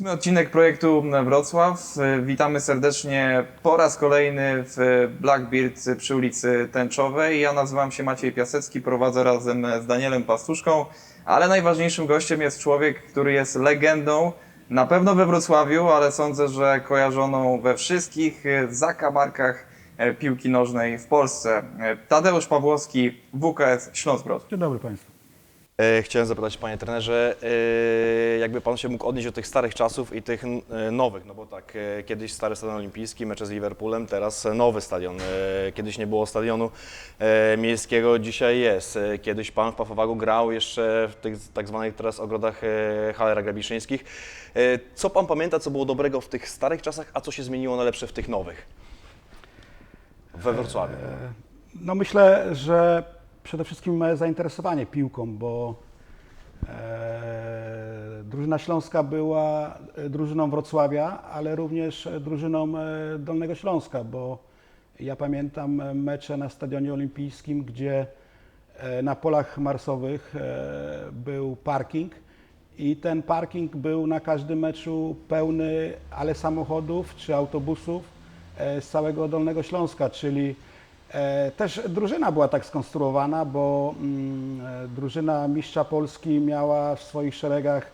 Ósmy odcinek projektu Wrocław. Witamy serdecznie po raz kolejny w Blackbeard przy ulicy Tęczowej. Ja nazywam się Maciej Piasecki, prowadzę razem z Danielem Pastuszką, ale najważniejszym gościem jest człowiek, który jest legendą, na pewno we Wrocławiu, ale sądzę, że kojarzoną we wszystkich zakamarkach e, piłki nożnej w Polsce. Tadeusz Pawłowski, WKS Śląsk. Dzień dobry Państwu. E, Chciałem zapytać Panie trenerze, e, jakby Pan się mógł odnieść do tych starych czasów i tych e, nowych, no bo tak, kiedyś stary stadion olimpijski, mecze z Liverpoolem, teraz nowy stadion. Kiedyś nie było stadionu miejskiego, dzisiaj jest. Kiedyś Pan w Pafowagu grał jeszcze w tych tak zwanych teraz ogrodach Halera Grabiszyńskich. Co Pan pamięta, co było dobrego w tych starych czasach, a co się zmieniło na lepsze w tych nowych? We Wrocławiu. No myślę, że przede wszystkim zainteresowanie piłką, bo e, drużyna Śląska była e, drużyną Wrocławia, ale również e, drużyną e, Dolnego Śląska, bo ja pamiętam mecze na Stadionie Olimpijskim, gdzie na polach marsowych był parking i ten parking był na każdym meczu pełny ale samochodów czy autobusów z całego Dolnego Śląska, czyli też drużyna była tak skonstruowana, bo mm, e, drużyna mistrza Polski miała w swoich szeregach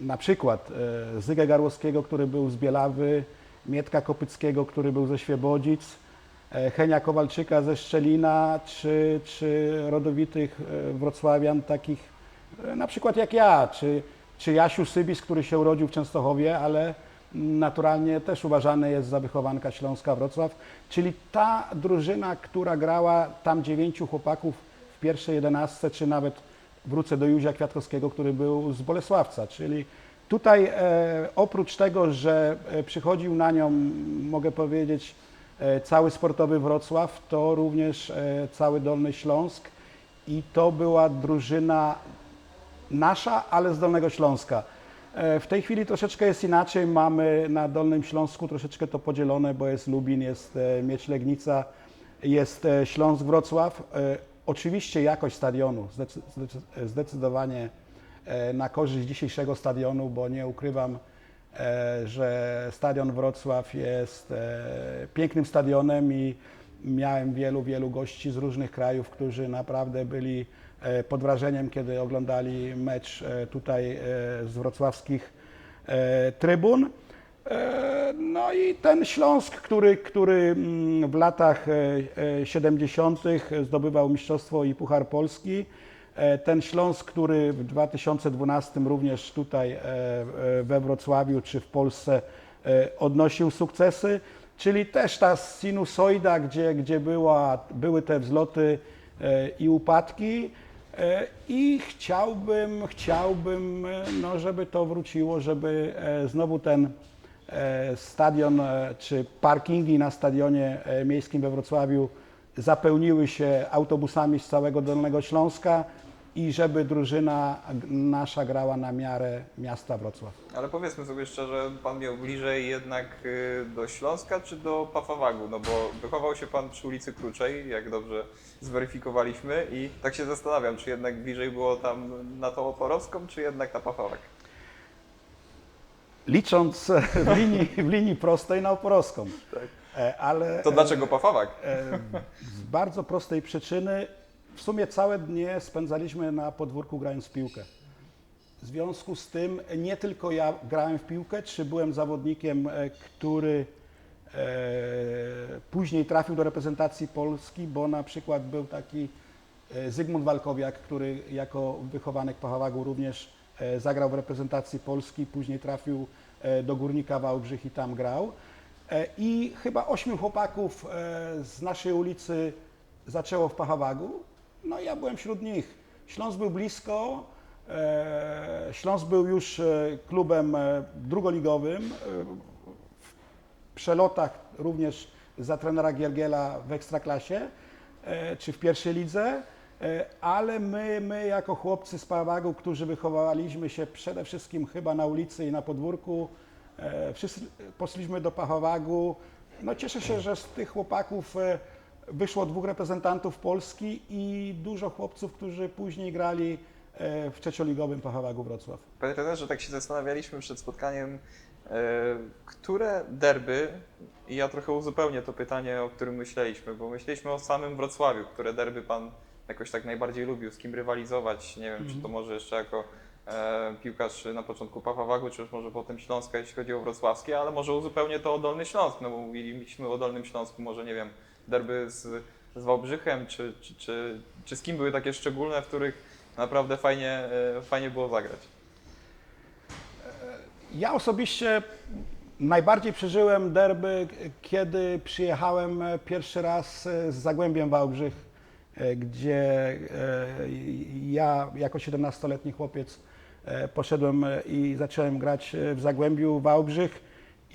na przykład e, Zygę Garłowskiego, który był z Bielawy, Mietka Kopyckiego, który był ze Świebodzic, e, Henia Kowalczyka ze Szczelina, czy, czy rodowitych e, wrocławian takich e, na przykład jak ja, czy, czy Jasiu Sybis, który się urodził w Częstochowie, ale naturalnie też uważany jest za wychowanka Śląska Wrocław, czyli ta drużyna, która grała tam dziewięciu chłopaków w pierwszej jedenastce, czy nawet wrócę do Józia Kwiatkowskiego, który był z Bolesławca, czyli tutaj e, oprócz tego, że e, przychodził na nią, mogę powiedzieć, e, cały sportowy Wrocław, to również e, cały Dolny Śląsk i to była drużyna nasza, ale z Dolnego Śląska. E, W tej chwili troszeczkę jest inaczej. Mamy na Dolnym Śląsku troszeczkę to podzielone, bo jest Lubin, jest e, Miedź Legnica, jest e, Śląsk Wrocław. Oczywiście jakość stadionu zdecy- zdecy- zdecydowanie na korzyść dzisiejszego stadionu, bo nie ukrywam, że stadion Wrocław jest pięknym stadionem i miałem wielu, wielu gości z różnych krajów, którzy naprawdę byli pod wrażeniem, kiedy oglądali mecz e, tutaj e, z wrocławskich e, trybun. E, No i ten Śląsk, który, który mm, w latach e, e, 70. zdobywał mistrzostwo i Puchar Polski. E, Ten Śląsk, który w 2012 również tutaj e, e, we Wrocławiu czy w Polsce e, odnosił sukcesy, czyli też ta sinusoida, gdzie, gdzie była, były te wzloty e, i upadki. E, I chciałbym, chciałbym, e, no, żeby to wróciło, żeby e, znowu ten stadion czy parkingi na stadionie miejskim we Wrocławiu zapełniły się autobusami z całego Dolnego Śląska i żeby drużyna nasza grała na miarę miasta Wrocław. Ale powiedzmy sobie szczerze, pan miał bliżej jednak y, do Śląska czy do Pafawagu? No bo wychował się pan przy ulicy Kruczej, jak dobrze zweryfikowaliśmy i tak się zastanawiam, czy jednak bliżej było tam na tą Oporowską, czy jednak na Pafawak? Licząc e, w linii, w linii prostej na Oporowską. Tak. E, Ale To dlaczego Pafawak? E, Z bardzo prostej przyczyny. W sumie całe dnie spędzaliśmy na podwórku grając w piłkę. W związku z tym nie tylko ja grałem w piłkę, czy byłem zawodnikiem, e, który e, później trafił do reprezentacji Polski, bo na przykład był taki e, Zygmunt Walkowiak, który jako wychowanek Pachowagu również zagrał w reprezentacji Polski, później trafił do Górnika Wałbrzych i tam grał. I chyba ośmiu chłopaków z naszej ulicy zaczęło w Pachowagu. No ja byłem wśród nich. Śląsk był blisko. e, Śląsk był już e, klubem e, drugoligowym. W przelotach również za trenera Giergiela w Ekstraklasie czy w pierwszej lidze. Ale my, my jako chłopcy z Pachowagu, którzy wychowaliśmy się przede wszystkim chyba na ulicy i na podwórku, wszyscy poszliśmy do Pachowagu. No cieszę się, że z tych chłopaków wyszło dwóch reprezentantów Polski i dużo chłopców, którzy później grali e, w trzecioligowym Pachowagu Wrocław. Panie trenerze, tak się zastanawialiśmy przed spotkaniem, e, które derby, i ja trochę uzupełnię to pytanie, o którym myśleliśmy, bo myśleliśmy o samym Wrocławiu, które derby Pan jakoś tak najbardziej lubił, z kim rywalizować, nie wiem, czy to może jeszcze jako e, piłkarz na początku Pachowagu, czy już może potem Śląska, jeśli chodzi o wrocławskie, ale może uzupełnię to o Dolny Śląsk, no bo mówiliśmy o Dolnym Śląsku, może nie wiem, derby z, z Wałbrzychem, czy, czy, czy, czy z kim były takie szczególne, w których naprawdę fajnie, e, fajnie było zagrać. Ja osobiście najbardziej przeżyłem derby, kiedy przyjechałem e, pierwszy raz e, z Zagłębiem Wałbrzych, e, gdzie e, ja jako 17-letni chłopiec e, poszedłem e, i zacząłem grać e, w Zagłębiu Wałbrzych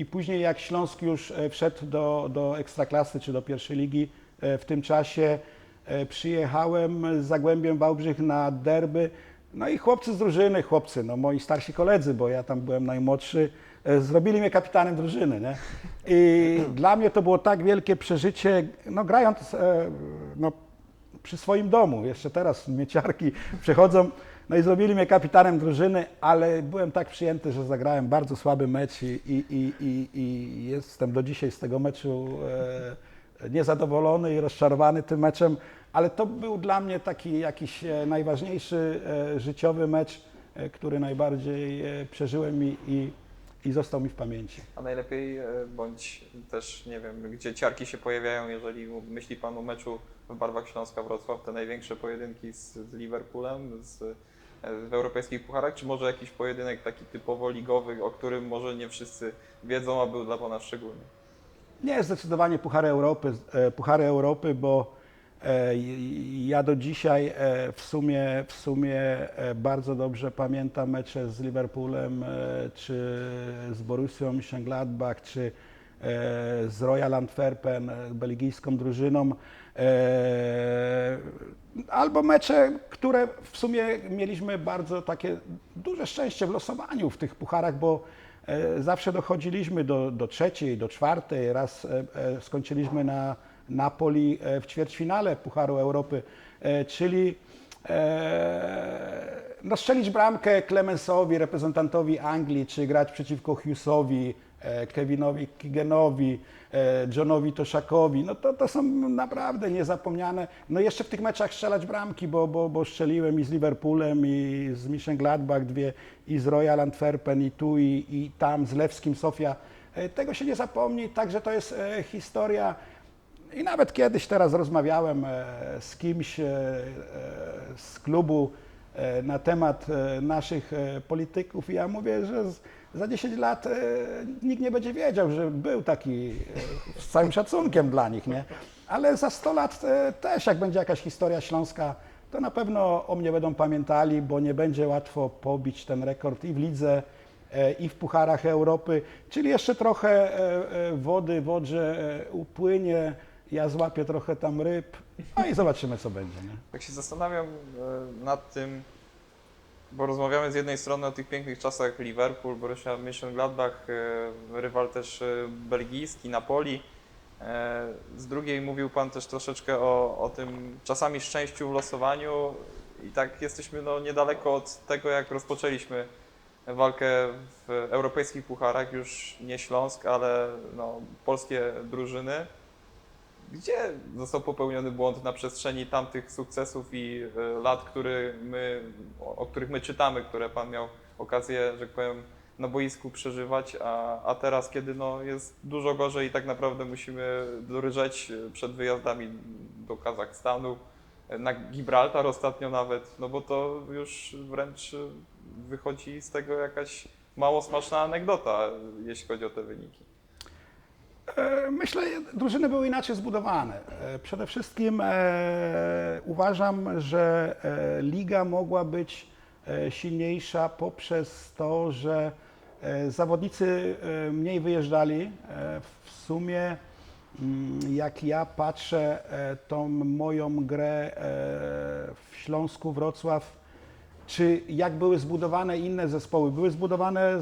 i później jak Śląsk już e, wszedł do, do Ekstraklasy czy do pierwszej ligi e, w tym czasie e, przyjechałem z Zagłębiem Wałbrzych na derby no i chłopcy z drużyny, chłopcy, no moi starsi koledzy, bo ja tam byłem najmłodszy, zrobili mnie kapitanem drużyny, nie? I dla mnie to było tak wielkie przeżycie, no grając no, przy swoim domu, jeszcze teraz mieciarki przychodzą, no i zrobili mnie kapitanem drużyny, ale byłem tak przyjęty, że zagrałem bardzo słaby mecz i, i, i, i, jestem do dzisiaj z tego meczu e, niezadowolony i rozczarowany tym meczem, ale to był dla mnie taki jakiś e, najważniejszy e, życiowy mecz, e, który najbardziej e, przeżyłem i, i, i został mi w pamięci. A najlepiej, e, bądź też nie wiem, gdzie ciarki się pojawiają, jeżeli myśli Pan o meczu w barwach Śląska Wrocław, te największe pojedynki z, z Liverpoolem, z, w europejskich pucharach, czy może jakiś pojedynek taki typowo ligowy, o którym może nie wszyscy wiedzą, a był dla Pana szczególny? Nie, zdecydowanie Puchary Europy, e, Puchary Europy, bo e, ja do dzisiaj e, w sumie, w sumie bardzo dobrze pamiętam mecze z Liverpoolem, czy z Borussią Mönchengladbach, czy z Royal Antwerpen, belgijską drużyną. E, Albo mecze, które w sumie mieliśmy bardzo takie duże szczęście w losowaniu w tych pucharach, bo e, zawsze dochodziliśmy do, do trzeciej, do czwartej, raz e, skończyliśmy na Napoli w ćwierćfinale Pucharu Europy, czyli no strzelić bramkę Clemensowi, reprezentantowi Anglii, czy grać przeciwko Hughesowi, Kevinowi Kigenowi, e, Johnowi Toszakowi, no to, to są naprawdę niezapomniane. No jeszcze w tych meczach strzelać bramki, bo, bo, bo strzeliłem i z Liverpoolem, i z Mönchengladbach dwie, i z Royal Antwerpen, i tu, i, i tam, z Lewskim Sofia. E, Tego się nie zapomni, także to jest e, historia i nawet kiedyś teraz rozmawiałem e, z kimś e, e, z klubu e, na temat e, naszych e, polityków i ja mówię, że za 10 lat e, nikt nie będzie wiedział, że był taki e, z całym szacunkiem dla nich, nie? Ale za 100 lat e, też, jak będzie jakaś historia śląska, to na pewno o mnie będą pamiętali, bo nie będzie łatwo pobić ten rekord i w lidze, e, i w pucharach Europy, czyli jeszcze trochę e, e, wody w e, upłynie, ja złapię trochę tam ryb, no i zobaczymy co będzie. Nie? Tak się zastanawiam e, nad tym, bo rozmawiamy z jednej strony o tych pięknych czasach Liverpool, Borussia Mönchengladbach, e, rywal też e, belgijski, Napoli. E, Z drugiej mówił Pan też troszeczkę o, o tym czasami szczęściu w losowaniu i tak jesteśmy no, niedaleko od tego, jak rozpoczęliśmy walkę w europejskich pucharach, już nie Śląsk, ale no, polskie drużyny. Gdzie został popełniony błąd na przestrzeni tamtych sukcesów i e, lat, który my, o, których my czytamy, które Pan miał okazję, że powiem, na boisku przeżywać, a, a teraz, kiedy no, jest dużo gorzej i tak naprawdę musimy drżeć przed wyjazdami do Kazachstanu, e, na Gibraltar ostatnio nawet, no bo to już wręcz e, wychodzi z tego jakaś mało smaczna anegdota, jeśli chodzi o te wyniki. E, Myślę, drużyny były inaczej zbudowane. E, Przede wszystkim e, uważam, że liga mogła być silniejsza poprzez to, że zawodnicy mniej wyjeżdżali. W sumie, mm, jak ja patrzę tą moją grę w Śląsku, Wrocław, czy jak były zbudowane inne zespoły? Były zbudowane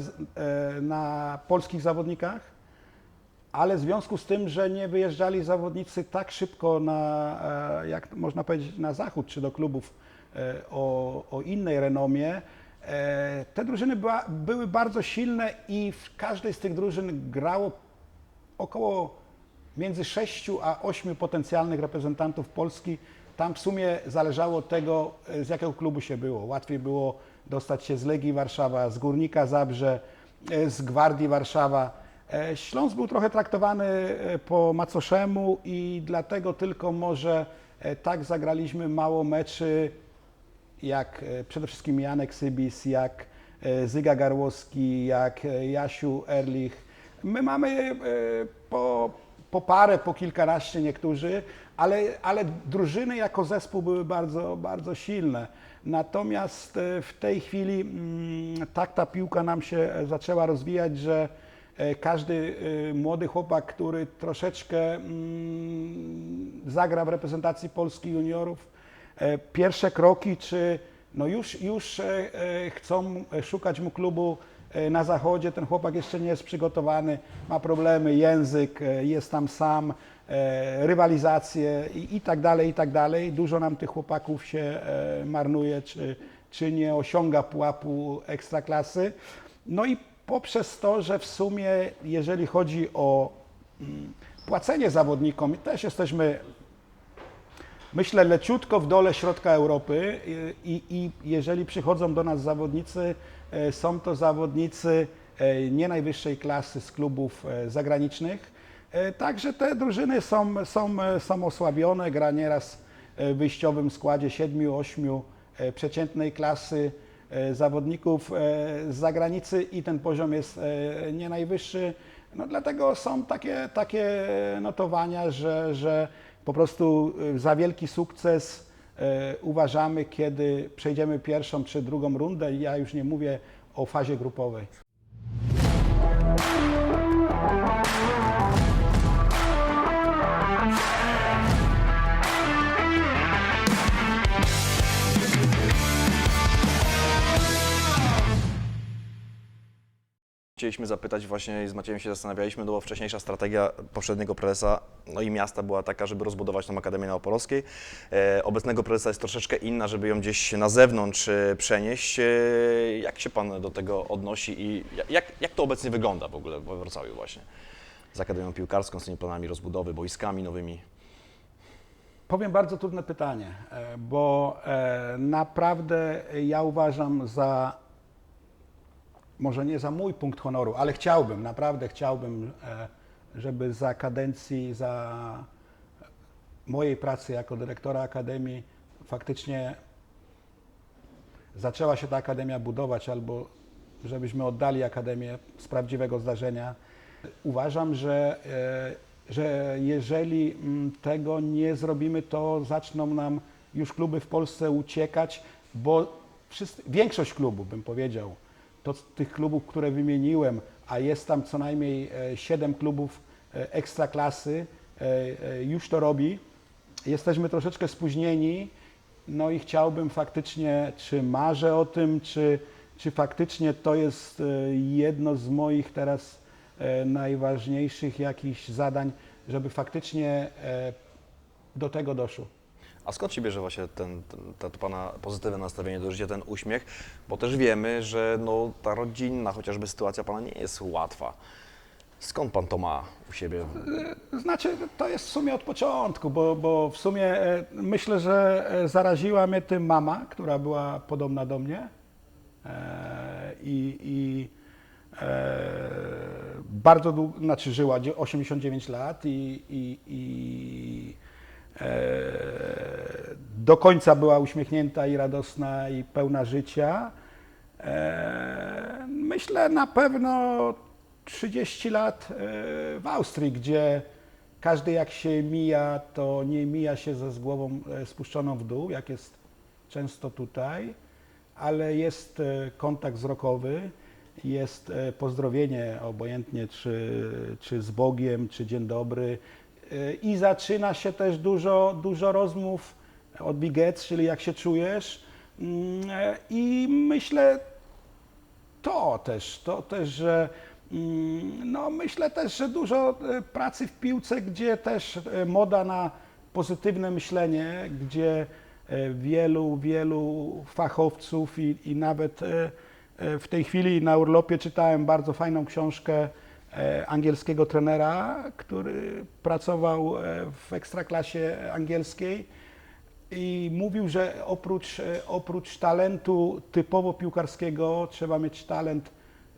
na polskich zawodnikach, ale w związku z tym, że nie wyjeżdżali zawodnicy tak szybko na, e, jak można powiedzieć, na zachód czy do klubów, e, o, o innej renomie. E, Te drużyny była, były bardzo silne i w każdej z tych drużyn grało około między 6 a 8 potencjalnych reprezentantów Polski. Tam w sumie zależało od tego, z jakiego klubu się było. Łatwiej było dostać się z Legii Warszawa, z Górnika Zabrze, z Gwardii Warszawa. E, Śląsk był trochę traktowany e, po macoszemu i dlatego tylko może e, tak zagraliśmy mało meczy jak przede wszystkim Janek Sybis, jak Zyga Garłowski, jak Jasiu Erlich. My mamy po, po parę, po kilkanaście niektórzy, ale, ale drużyny jako zespół były bardzo, bardzo silne. Natomiast w tej chwili mm, tak ta piłka nam się zaczęła rozwijać, że każdy e, młody chłopak, który troszeczkę mm, zagra w reprezentacji Polski juniorów, e, pierwsze kroki, czy no już, już e, e, chcą szukać mu klubu e, na zachodzie, ten chłopak jeszcze nie jest przygotowany, ma problemy, język, e, jest tam sam, e, rywalizacje i, i tak dalej, i tak dalej. Dużo nam tych chłopaków się e, marnuje, czy, czy nie osiąga pułapu ekstraklasy. No i poprzez to, że w sumie, jeżeli chodzi o mm, płacenie zawodnikom, też jesteśmy myślę, leciutko w dole środka Europy i, i jeżeli przychodzą do nas zawodnicy, e, są to zawodnicy e, nie najwyższej klasy z klubów e, zagranicznych. Także te drużyny są, są, są osłabione, gra nieraz w wyjściowym składzie 7-8 przeciętnej klasy zawodników e, z zagranicy i ten poziom jest e, nie najwyższy. No dlatego są takie, takie notowania, że, że po prostu e, za wielki sukces e, uważamy, kiedy przejdziemy pierwszą czy drugą rundę. Ja już nie mówię o fazie grupowej. Chcieliśmy zapytać właśnie, z Maciejem się zastanawialiśmy, no bo wcześniejsza strategia poprzedniego prezesa, no i miasta była taka, żeby rozbudować tą Akademię na Opolskiej. E, obecnego prezesa jest troszeczkę inna, żeby ją gdzieś na zewnątrz e, przenieść. E, jak się Pan do tego odnosi i jak, jak to obecnie wygląda w ogóle we Wrocławiu właśnie? Z Akademią Piłkarską, z tymi planami rozbudowy, boiskami nowymi. Powiem bardzo trudne pytanie, e, bo e, naprawdę ja uważam za, może nie za mój punkt honoru, ale chciałbym, naprawdę chciałbym, e, żeby za kadencji, za mojej pracy jako dyrektora Akademii faktycznie zaczęła się ta Akademia budować albo żebyśmy oddali Akademię z prawdziwego zdarzenia. Uważam, że, e, że jeżeli mm, tego nie zrobimy, to zaczną nam już kluby w Polsce uciekać, bo wszyscy, większość klubów, bym powiedział, to z tych klubów, które wymieniłem, a jest tam co najmniej e, 7 klubów e, ekstraklasy, e, e, już to robi. Jesteśmy troszeczkę spóźnieni, no i chciałbym faktycznie, czy marzę o tym, czy, czy faktycznie to jest e, jedno z moich teraz e, najważniejszych jakichś zadań, żeby faktycznie e, do tego doszło. A skąd się bierze właśnie ten, ten, to Pana pozytywne nastawienie do życia, ten uśmiech? Bo też wiemy, że no, ta rodzinna chociażby sytuacja Pana nie jest łatwa. Skąd Pan to ma u siebie? Znaczy, to jest w sumie od początku, bo, bo w sumie e, myślę, że e, zaraziła mnie tym mama, która była podobna do mnie. E, I, i bardzo długo, znaczy żyła dzie- 89 lat i, i, i do końca była uśmiechnięta i radosna i pełna życia. E, myślę na pewno 30 lat e, w Austrii, gdzie każdy jak się mija, to nie mija się ze z głową e, spuszczoną w dół, jak jest często tutaj, ale jest kontakt wzrokowy, jest pozdrowienie, obojętnie czy, czy z Bogiem, czy dzień dobry. I zaczyna się też dużo, dużo rozmów od bigec, czyli jak się czujesz. Mm, e, I myślę, to też, to też, że mm, no myślę też, że dużo e, pracy w piłce, gdzie też e, moda na pozytywne myślenie, gdzie wielu, wielu fachowców i, i nawet w tej chwili na urlopie czytałem bardzo fajną książkę angielskiego trenera, który pracował w ekstraklasie angielskiej i mówił, że oprócz, e, oprócz talentu typowo piłkarskiego trzeba mieć talent,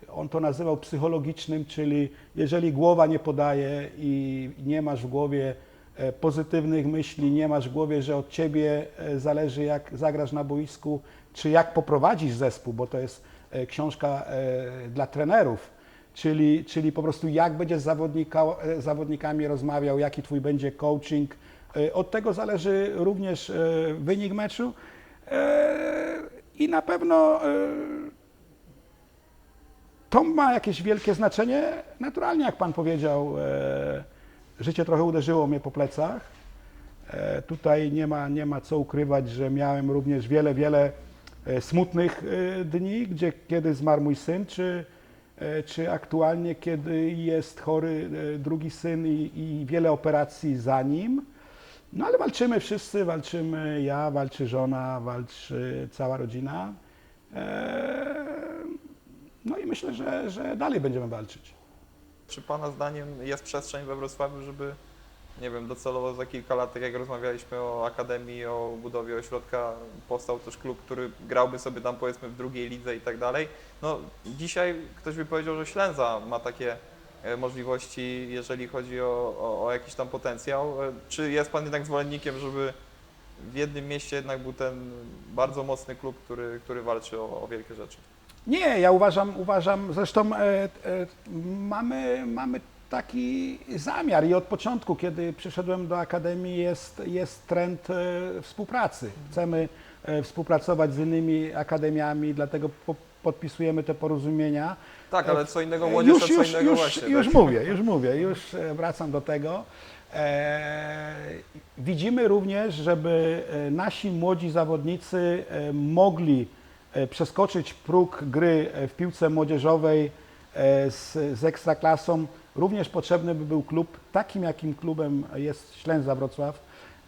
on to nazywał psychologicznym, czyli jeżeli głowa nie podaje i nie masz w głowie e, pozytywnych myśli, nie masz w głowie, że od ciebie e, zależy jak zagrasz na boisku, czy jak poprowadzisz zespół, bo to jest książka dla trenerów, czyli, czyli po prostu jak będziesz z zawodnika, zawodnikami rozmawiał, jaki twój będzie coaching. E, Od tego zależy również e, wynik meczu E, i na pewno to ma jakieś wielkie znaczenie. Naturalnie, jak Pan powiedział, życie trochę uderzyło mnie po plecach. Tutaj nie ma, nie ma co ukrywać, że miałem również wiele, wiele smutnych dni, gdzie kiedy zmarł mój syn, czy, czy aktualnie, kiedy jest chory drugi syn i, i wiele operacji za nim. No ale walczymy wszyscy, walczymy ja, walczy żona, walczy cała rodzina. E, No i myślę, że, że dalej będziemy walczyć. Czy Pana zdaniem jest przestrzeń we Wrocławiu, żeby, nie wiem, docelowo za kilka lat, tak jak rozmawialiśmy o akademii, o budowie ośrodka, powstał też klub, który grałby sobie tam powiedzmy w drugiej lidze i tak dalej. No dzisiaj ktoś by powiedział, że Ślęza ma takie możliwości, jeżeli chodzi o, o, o jakiś tam potencjał. E, Czy jest Pan jednak zwolennikiem, żeby w jednym mieście jednak był ten bardzo mocny klub, który, który walczy o, o wielkie rzeczy? Nie, ja uważam, uważam zresztą e, e, mamy, mamy taki zamiar i od początku, kiedy przyszedłem do Akademii jest, jest trend e, współpracy. Chcemy e, współpracować z innymi akademiami, dlatego po, podpisujemy te porozumienia. Tak, ale co innego młodzież, a już, co już, innego już, właśnie. już tak? mówię, już mówię, już e, wracam do tego. E, widzimy również, żeby e, nasi młodzi zawodnicy e, mogli e, przeskoczyć próg gry e, w piłce młodzieżowej e, z, z ekstraklasą. Również potrzebny by był klub, takim jakim klubem jest Ślęza Wrocław,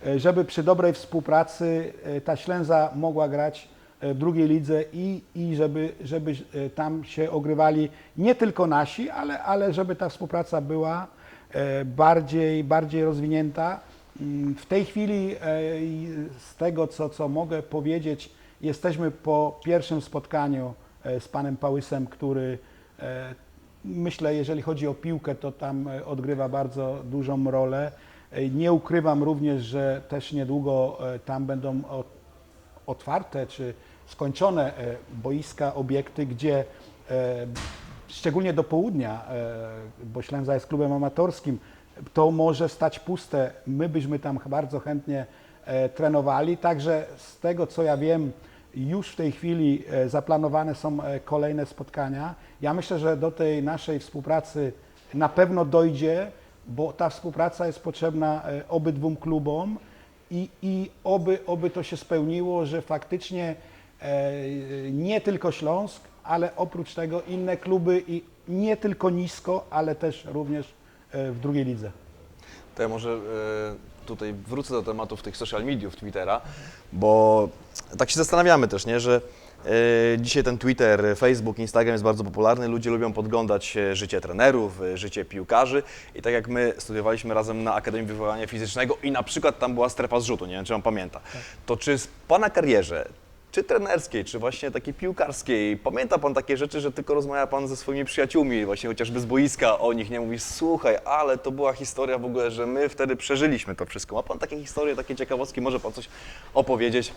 e, żeby przy dobrej współpracy e, ta Ślęza mogła grać e, drugiej lidze i, i żeby, żeby e, tam się ogrywali nie tylko nasi, ale, ale żeby ta współpraca była e, bardziej, bardziej rozwinięta. Mm, W tej chwili e, z tego, co, co mogę powiedzieć, jesteśmy po pierwszym spotkaniu e, z panem Pałysem, który e, myślę, jeżeli chodzi o piłkę, to tam e, odgrywa bardzo dużą rolę. E, Nie ukrywam również, że też niedługo e, tam będą otwarte czy skończone e, boiska, obiekty, gdzie e, szczególnie do południa, e, bo Ślęza jest klubem amatorskim, to może stać puste. My byśmy tam bardzo chętnie trenowali. Także z tego co ja wiem, już w tej chwili zaplanowane są kolejne spotkania. Ja myślę, że do tej naszej współpracy na pewno dojdzie, bo ta współpraca jest potrzebna obydwum klubom i, i oby, oby to się spełniło, że faktycznie e, nie tylko Śląsk, ale oprócz tego inne kluby i nie tylko nisko, ale też również e, w drugiej lidze. To ja może e, tutaj wrócę do tematów tych social mediów, Twittera, bo tak się zastanawiamy też, nie, że dzisiaj ten Twitter, Facebook, Instagram jest bardzo popularny, ludzie lubią podglądać e, życie trenerów, e, życie piłkarzy i tak jak my studiowaliśmy razem na Akademii Wychowania Fizycznego i na przykład tam była strefa zrzutu, nie wiem czy Pan pamięta, to czy z Pana karierze czy trenerskiej, czy właśnie takiej piłkarskiej. Pamięta Pan takie rzeczy, że tylko rozmawia Pan ze swoimi przyjaciółmi, właśnie chociażby z boiska o nich, nie mówi, słuchaj, ale to była historia w ogóle, że my wtedy przeżyliśmy to wszystko. Ma Pan takie historie, takie ciekawostki, może Pan coś opowiedzieć?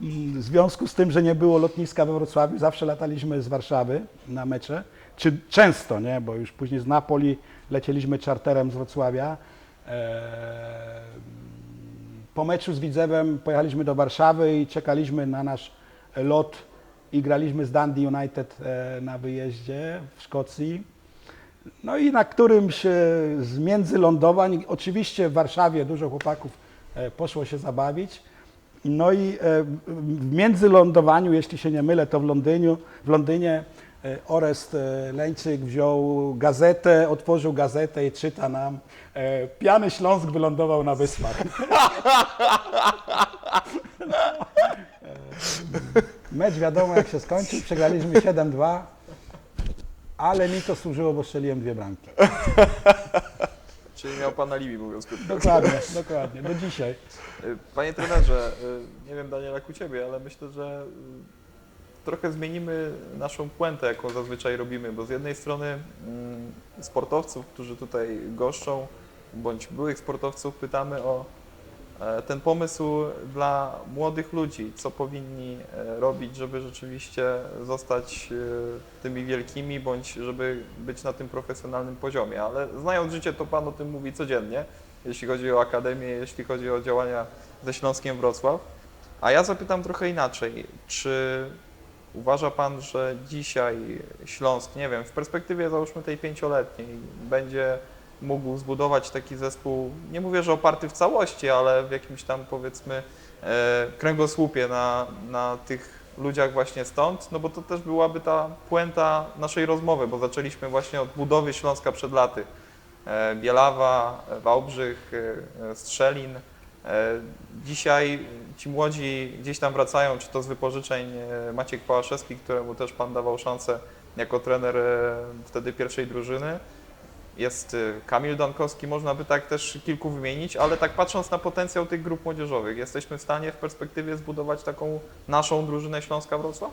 W związku z tym, że nie było lotniska we Wrocławiu, zawsze lataliśmy z Warszawy na mecze, czy często, nie, bo już później z Napoli lecieliśmy czarterem z Wrocławia. Eee, Po meczu z Widzewem pojechaliśmy do Warszawy i czekaliśmy na nasz lot i graliśmy z Dundee United e, na wyjeździe w Szkocji. No i na którymś e, z międzylądowań, oczywiście w Warszawie dużo chłopaków e, poszło się zabawić. No i e, w międzylądowaniu, jeśli się nie mylę, to w Londynie, w Londynie e, Orest e, Leńczyk wziął gazetę, otworzył gazetę i czyta nam Piany Śląsk wylądował na wyspach. Mecz wiadomo jak się skończył, przegraliśmy 7-2, ale mi to służyło, bo strzeliłem dwie bramki. Czyli miał Pan alibi, mówiąc krótko. Dokładnie, dokładnie, do dzisiaj. Panie trenerze, y, nie wiem Daniel jak u Ciebie, ale myślę, że y, trochę zmienimy naszą puentę, jaką zazwyczaj robimy, bo z jednej strony mm, sportowców, którzy tutaj goszczą, bądź byłych sportowców pytamy o ten pomysł dla młodych ludzi, co powinni e, robić, żeby rzeczywiście zostać e, tymi wielkimi, bądź żeby być na tym profesjonalnym poziomie. Ale znając życie, to Pan o tym mówi codziennie, jeśli chodzi o akademię, jeśli chodzi o działania ze Śląskiem Wrocław. A ja zapytam trochę inaczej. Czy uważa Pan, że dzisiaj Śląsk, nie wiem, w perspektywie załóżmy tej pięcioletniej, będzie mógł zbudować taki zespół, nie mówię, że oparty w całości, ale w jakimś tam powiedzmy e, kręgosłupie na, na tych ludziach właśnie stąd, no bo to też byłaby ta puenta naszej rozmowy, bo zaczęliśmy właśnie od budowy Śląska przed laty. E, Bielawa, e, Wałbrzych, Strzelin. Dzisiaj ci młodzi gdzieś tam wracają, czy to z wypożyczeń Maciek Pałaszewski, któremu też Pan dawał szansę jako trener wtedy pierwszej drużyny. Jest e, Kamil Dankowski, można by tak też kilku wymienić, ale tak patrząc na potencjał tych grup młodzieżowych, jesteśmy w stanie w perspektywie zbudować taką naszą drużynę Śląska Wrocław?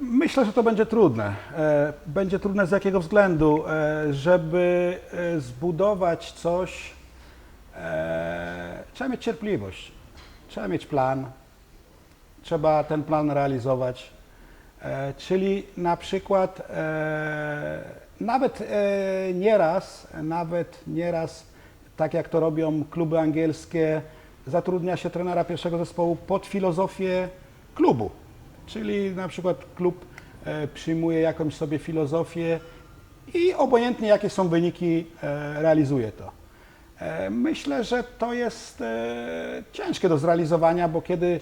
Myślę, że to będzie trudne. E, Będzie trudne z jakiego względu? E, Żeby e, zbudować coś, trzeba mieć cierpliwość, trzeba mieć plan, trzeba ten plan realizować. E, Czyli na przykład e, nawet e, nieraz, nawet nieraz, tak jak to robią kluby angielskie, zatrudnia się trenera pierwszego zespołu pod filozofię klubu. Czyli na przykład klub przyjmuje jakąś sobie filozofię i obojętnie jakie są wyniki, realizuje to. Myślę, że to jest ciężkie do zrealizowania, bo kiedy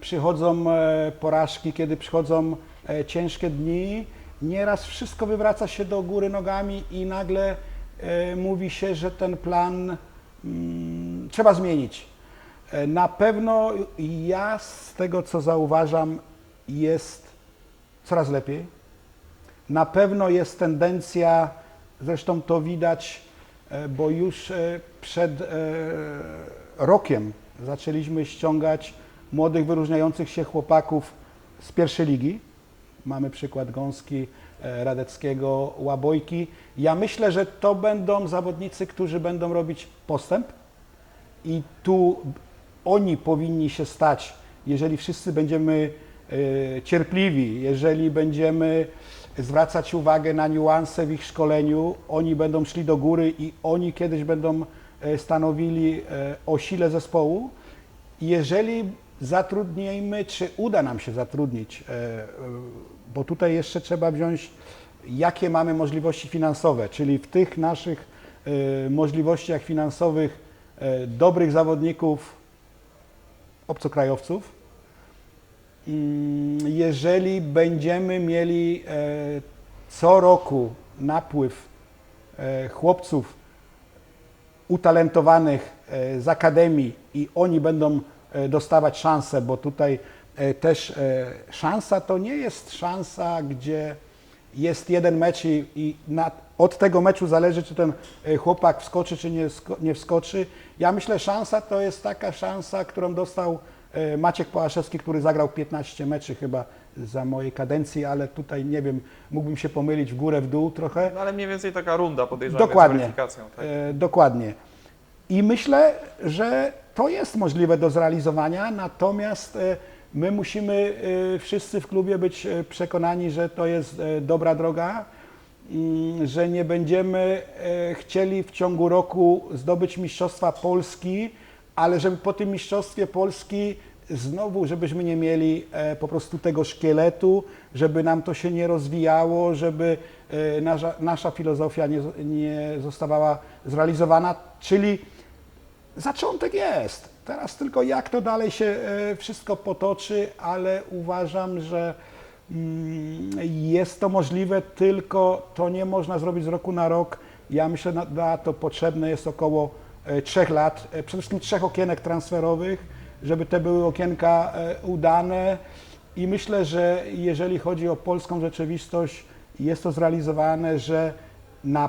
przychodzą e, porażki, kiedy przychodzą e, ciężkie dni, nieraz wszystko wywraca się do góry nogami i nagle e, mówi się, że ten plan mm, trzeba zmienić. Na pewno ja z tego, co zauważam, jest coraz lepiej. Na pewno jest tendencja, zresztą to widać, bo już przed rokiem zaczęliśmy ściągać młodych, wyróżniających się chłopaków z pierwszej ligi. Mamy przykład Gąski, e, Radeckiego, Łabojki. Ja myślę, że to będą zawodnicy, którzy będą robić postęp i tu oni powinni się stać, jeżeli wszyscy będziemy e, cierpliwi, jeżeli będziemy zwracać uwagę na niuanse w ich szkoleniu, oni będą szli do góry i oni kiedyś będą e, stanowili o sile zespołu. Jeżeli zatrudnimy, czy uda nam się zatrudnić, e, e, bo tutaj jeszcze trzeba wziąć, jakie mamy możliwości finansowe, czyli w tych naszych e, możliwościach finansowych dobrych zawodników, obcokrajowców. Mm, Jeżeli będziemy mieli co roku napływ chłopców utalentowanych z akademii i oni będą dostawać szansę, bo tutaj e, też e, szansa to nie jest szansa, gdzie jest jeden mecz i, i na, od tego meczu zależy, czy ten e, chłopak wskoczy, czy nie, nie wskoczy. Ja myślę, szansa to jest taka szansa, którą dostał e, Maciek Pałaszewski, który zagrał 15 meczy chyba za mojej kadencji, ale tutaj nie wiem, mógłbym się pomylić w górę, w dół trochę. No ale mniej więcej taka runda podejrzewam Dokładnie. z weryfikacją. Tak? E, dokładnie. I myślę, że to jest możliwe do zrealizowania, natomiast e, my musimy e, wszyscy w klubie być e, przekonani, że to jest dobra droga, że nie będziemy chcieli w ciągu roku zdobyć Mistrzostwa Polski, ale żeby po tym Mistrzostwie Polski znowu, żebyśmy nie mieli po prostu tego szkieletu, żeby nam to się nie rozwijało, żeby nasza, nasza filozofia nie, nie zostawała zrealizowana, czyli zaczątek jest. Teraz tylko jak to dalej się e, wszystko potoczy, ale uważam, że mm, jest to możliwe, tylko to nie można zrobić z roku na rok. Ja myślę, na, na to potrzebne jest około e, trzech lat, e, przede wszystkim trzech okienek transferowych, żeby te były okienka udane i myślę, że jeżeli chodzi o polską rzeczywistość, jest to zrealizowane, że na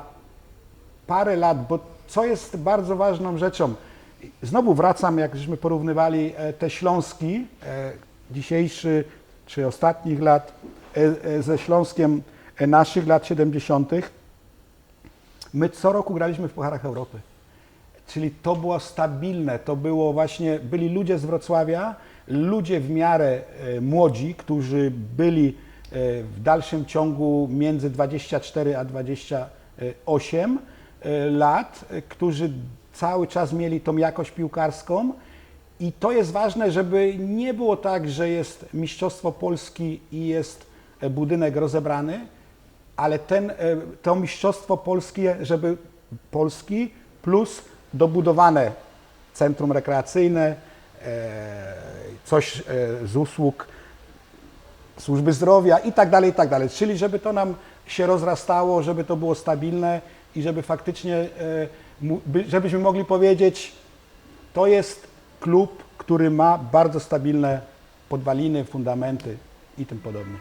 parę lat, bo co jest bardzo ważną rzeczą, znowu wracam, jak żeśmy porównywali e, te Śląski, e, dzisiejszy czy ostatnich lat e, ze Śląskiem naszych lat 70. My co roku graliśmy w Pucharach Europy. Czyli to było stabilne, to było właśnie, byli ludzie z Wrocławia, ludzie w miarę młodzi, którzy byli w dalszym ciągu między 24 a 28 e, lat, którzy cały czas mieli tą jakość piłkarską. I to jest ważne, żeby nie było tak, że jest Mistrzostwo Polski i jest e, budynek rozebrany, ale ten, e, to Mistrzostwo Polskie, żeby Polski plus dobudowane centrum rekreacyjne, e, coś z usług służby zdrowia i tak dalej, i tak dalej. Czyli żeby to nam się rozrastało, żeby to było stabilne i żeby faktycznie, żebyśmy mogli powiedzieć, to jest klub, który ma bardzo stabilne podwaliny, fundamenty i tym podobnie.